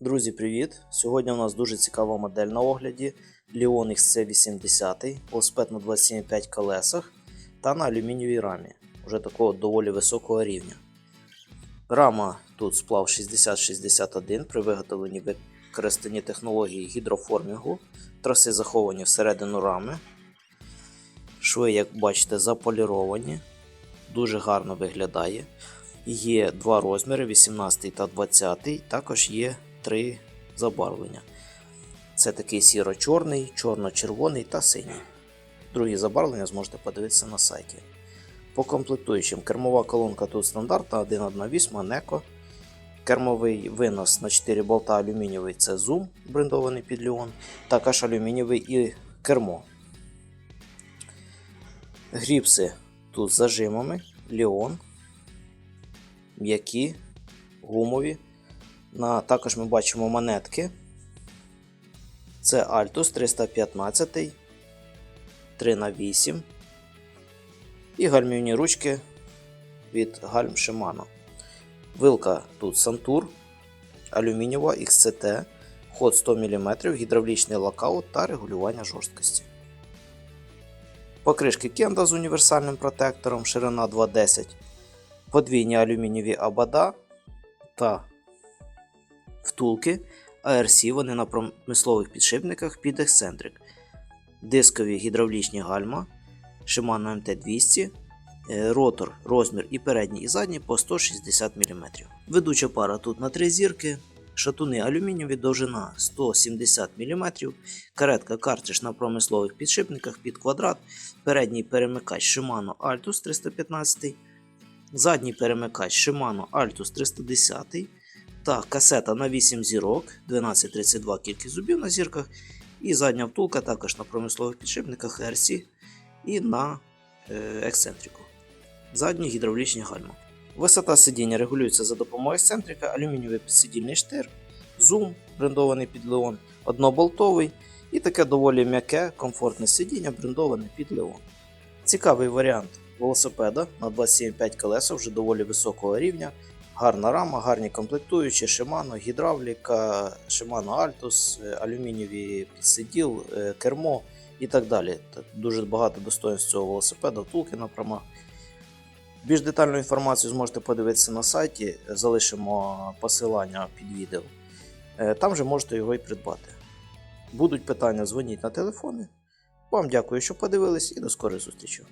Друзі, привіт! Сьогодні у нас дуже цікава модель на огляді Leon XC80, велосипед на 27,5 колесах та на алюмінієвій рамі, уже такого доволі високого рівня. Рама тут сплав 6061 при виготовленні використані технології гідроформінгу, траси заховані всередину рами. Шви, як бачите, заполіровані, дуже гарно виглядає. Є два розміри 18 та 20, також є три забарвлення. Це такий сіро-чорний, чорно-червоний та синій. Другі забарвлення зможете подивитися на сайті. По комплектуючим кермова колонка тут стандартна 1.1.8 Неко. Кермовий винос на 4 болта алюмінієвий це Zoom, брендований під Ліон, також алюмінієвий і кермо. Гріпси тут з зажимами, Ліон, м'які, гумові. На, також ми бачимо монетки. Це Altus 315 3х8 і гальмівні ручки від гальм Shimano. Вилка тут Santur, алюмінієва XCT, ход 100 мм, гідравлічний локаут та регулювання жорсткості. Покришки Кенда з універсальним протектором, ширина 2,10, подвійні алюмінієві абада та втулки ARC, вони на промислових підшипниках під ексцентрик. Дискові гідравлічні гальма Shimano MT200, е, ротор, розмір і передній і задній по 160 мм. Ведуча пара тут на 3 зірки, шатуни алюмінієві довжина 170 мм, каретка картридж на промислових підшипниках під квадрат, передній перемикач Shimano Altus 315, задній перемикач Shimano Altus 310 та касета на 8 зірок, 1232 кількість зубів на зірках, і задня втулка також на промислових підшипниках RC і на е, ексцентрику. Задні гідравлічні гальма. Висота сидіння регулюється за допомогою ексцентрика, алюмінієвий підсидільний штир, зум, брендований під Leon, одноболтовий і таке доволі м'яке, комфортне сидіння, брендоване під Leon. Цікавий варіант велосипеда на 27,5 колеса вже доволі високого рівня. Гарна рама, гарні комплектуючі, Shimano, гідравліка, Shimano Altus, е, алюмінієві підсиділ, е, кермо і так далі. Дуже багато достоинств цього велосипеда, втулки на. Більш детальну інформацію зможете подивитися на сайті, залишимо посилання під відео. Е, Там же можете його і придбати. Будуть питання, дзвоніть на телефони. Вам дякую, що подивились, і до скорої зустрічі.